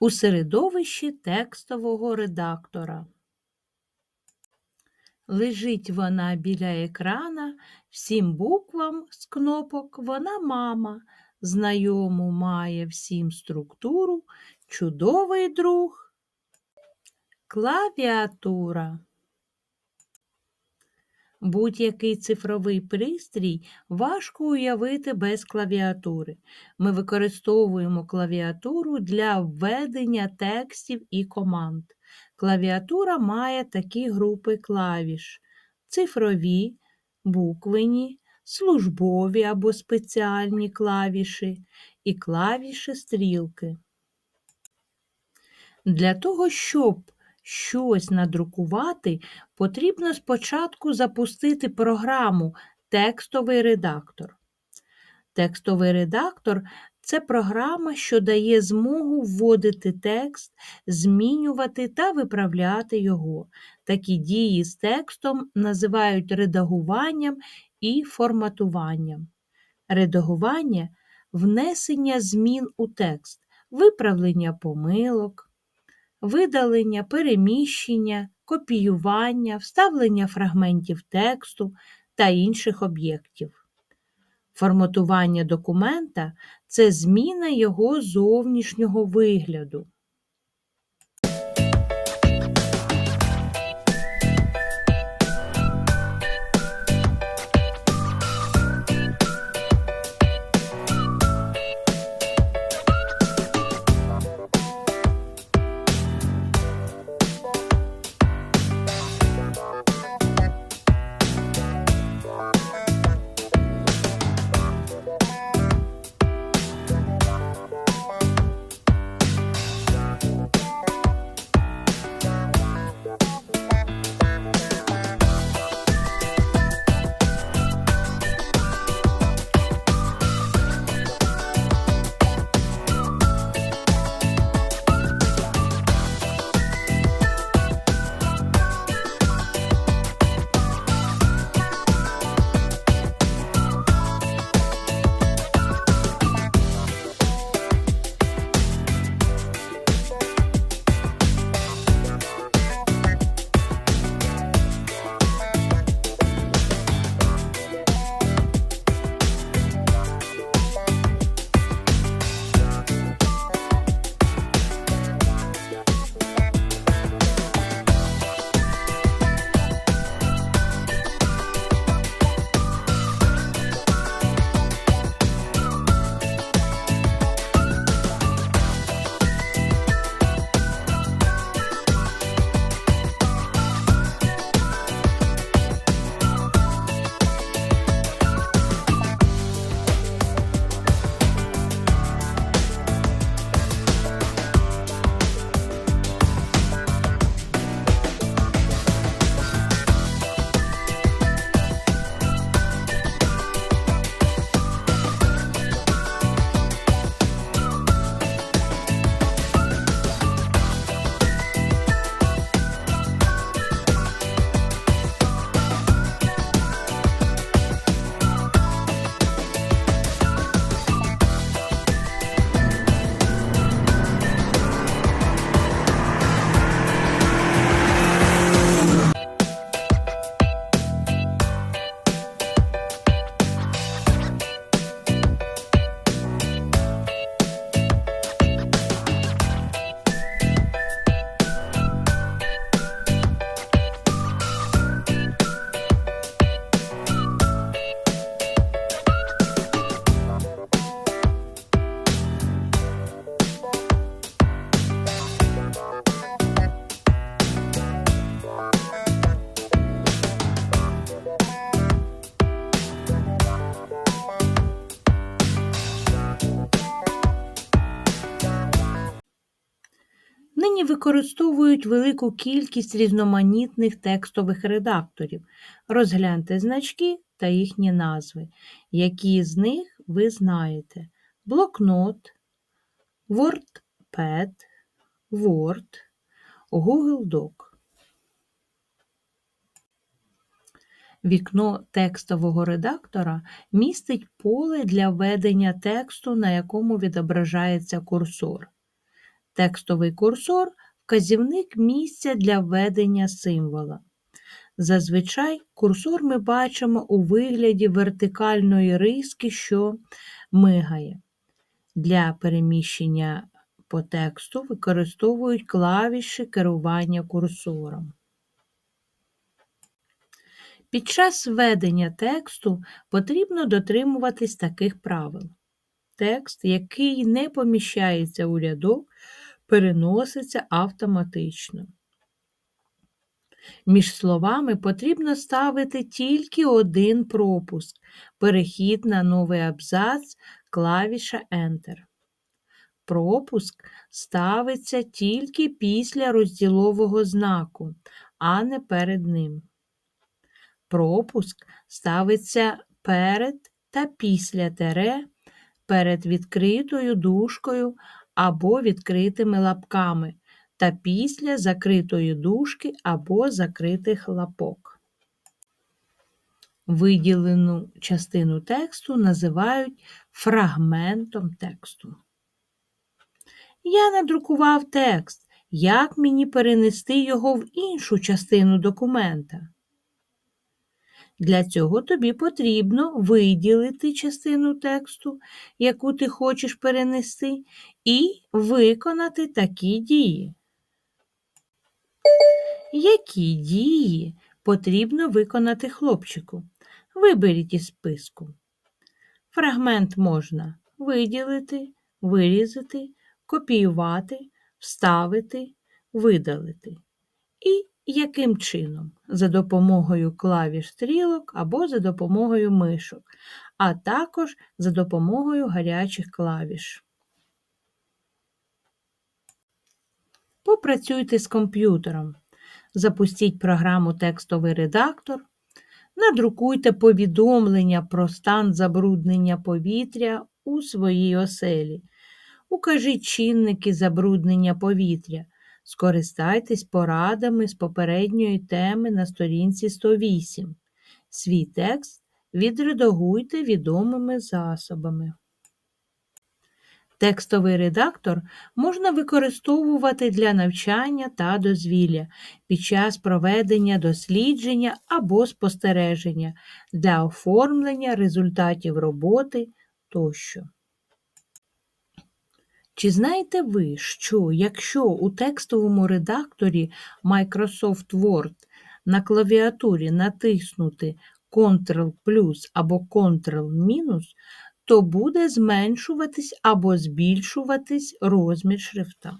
у середовищі текстового редактора. Лежить вона біля екрана, всім буквам з кнопок вона мама, знайому має всім структуру, чудовий друг. Клавіатура. Будь-який цифровий пристрій важко уявити без клавіатури. Ми використовуємо клавіатуру для введення текстів і команд. Клавіатура має такі групи клавіш: цифрові, буквені, службові або спеціальні клавіші і клавіші стрілки. Для того, щоб щось надрукувати, потрібно спочатку запустити програму Текстовий редактор. Текстовий редактор це програма, що дає змогу вводити текст, змінювати та виправляти його. Такі дії з текстом називають редагуванням і форматуванням. Редагування внесення змін у текст, виправлення помилок видалення, переміщення, копіювання, вставлення фрагментів тексту та інших об'єктів. Форматування документа це зміна його зовнішнього вигляду. Нині використовують велику кількість різноманітних текстових редакторів. Розгляньте значки та їхні назви. Які з них ви знаєте: блокнот, WordPad, Word, Google Doc. Вікно текстового редактора містить поле для введення тексту, на якому відображається курсор. Текстовий курсор вказівник місця для введення символа. Зазвичай курсор ми бачимо у вигляді вертикальної риски, що мигає. Для переміщення по тексту використовують клавіші керування курсором. Під час введення тексту потрібно дотримуватись таких правил. Текст, який не поміщається у рядок, переноситься автоматично. Між словами потрібно ставити тільки один пропуск, перехід на новий абзац, клавіша Enter. Пропуск ставиться тільки після розділового знаку, а не перед ним. Пропуск ставиться перед та після тере, перед відкритою дужкою або відкритими лапками та після закритої дужки або закритих лапок. Виділену частину тексту називають фрагментом тексту. Я надрукував текст. Як мені перенести його в іншу частину документа? Для цього тобі потрібно виділити частину тексту, яку ти хочеш перенести, і виконати такі дії. Які дії потрібно виконати хлопчику? Виберіть із списку. Фрагмент можна виділити, вирізати, копіювати, вставити, видалити. І яким чином? За допомогою клавіш стрілок або за допомогою мишок, а також за допомогою гарячих клавіш. Попрацюйте з комп'ютером. Запустіть програму Текстовий редактор. Надрукуйте повідомлення про стан забруднення повітря у своїй оселі. Укажіть чинники забруднення повітря. Скористайтесь порадами з попередньої теми на сторінці 108. Свій текст відредагуйте відомими засобами. Текстовий редактор можна використовувати для навчання та дозвілля під час проведення дослідження або спостереження для оформлення результатів роботи тощо. Чи знаєте ви, що якщо у текстовому редакторі Microsoft Word на клавіатурі натиснути Ctrl плюс або Ctrl мінус, то буде зменшуватись або збільшуватись розмір шрифта.